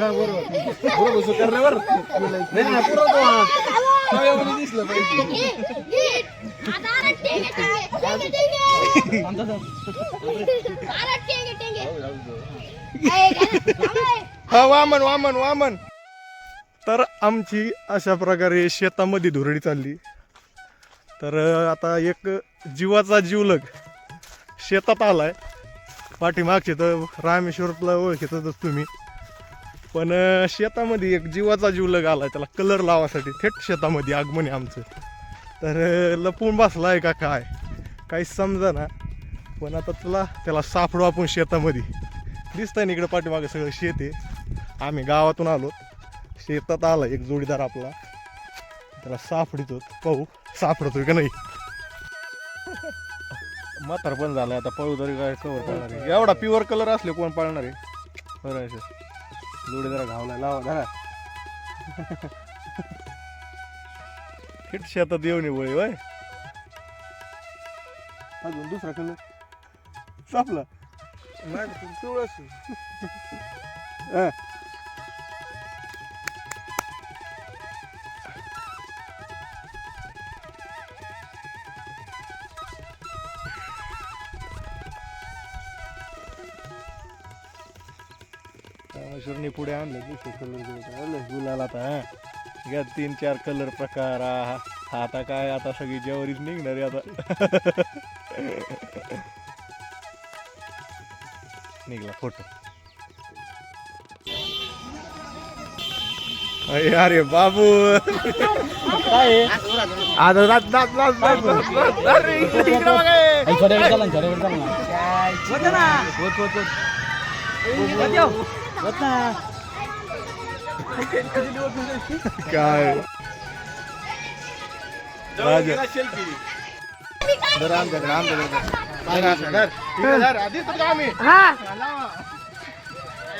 पुरं करण्यावर. दिसलं हा वामन वामन वामन. तर आमची अशा प्रकारे शेतामध्ये धुरडी चालली. तर आता एक जीवाचा जीवलग शेतात आलाय. पाठीमागचे तर रामेश्वरला ओळखीतच तुम्ही. पण शेतामध्ये एक जीवाचा जीवलग आलाय त्याला कलर लावासाठी. थेट शेतामध्ये आगमन आहे आमचं. तर लपून बसलाय का काय? काहीच समजा ना पण आता तुला त्याला सापडू आपण शेतामध्ये. दिसतंय ना इकडं पाठीमागे सगळं शेत आहे. आम्ही गावातून आलो. शेतात आला एक जोडीदार आपला. त्याला सापडितो. पाहू सापडतोय का नाही? म्हातार पण झालाय आता पळू तरी काय कवर करणार आहे. एवढा प्युअर कलर असले कोण पाळणार आहे? बरं sir. जोडीदार घावलाय लावा धरा थेट शेतात येऊन ये वय वय अजून दुसरा कलर सापला हा. रामेश्वरने पुढे आणलं दुसरं कलर गुलाल आता हा. घ्या तीन चार कलर प्रकार हा हा. आता काय आता सगळी जेवरीच निघणार आहे आता. निघला फोटो अरे अरे बाबू. काय आता रात रात रात रात अरे इकडे इकडे बघा हे. काय राजा धर आमच्याकडे आमच्याकडे धर असं, धर. इकडे धर. आधीच तुला आम्ही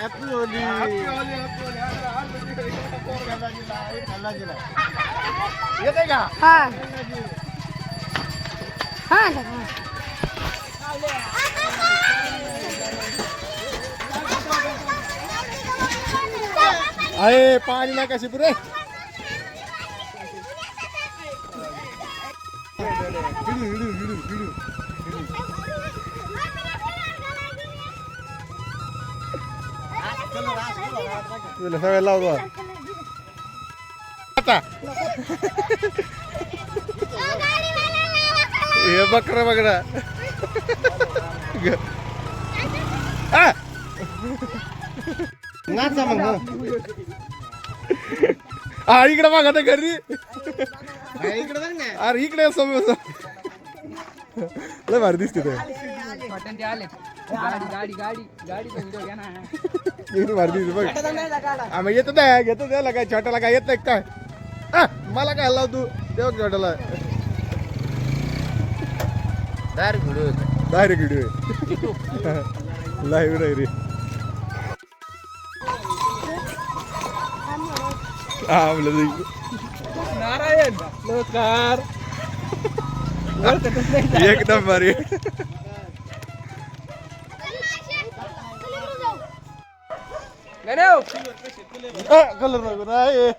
Happy Holi. येते का आहे पाणी नाही कशी पुरे तुला सगळं लावतो आता. हे बकरा बकरा आ! नाचा मग हा. इकडे बघा तर घरी. अरे इकडे समोर लय भारी दिसते ते. ते आले गाडी गाडी गाडी गाडीचा व्हिडिओ घ्या ना किती भारी दिसते बघ. आम्ही येतो त्या घेतो त्याला काय छोट्याला काय येत नाही काय? आ, मला काय लाव तू? तेव्हा छोट्याला. डायरेक्ट व्हिडिओ लाईव्ह नाही रे. हा म्हणलं नारायण लोकार एकदम भारी गणेव कलर नको नाही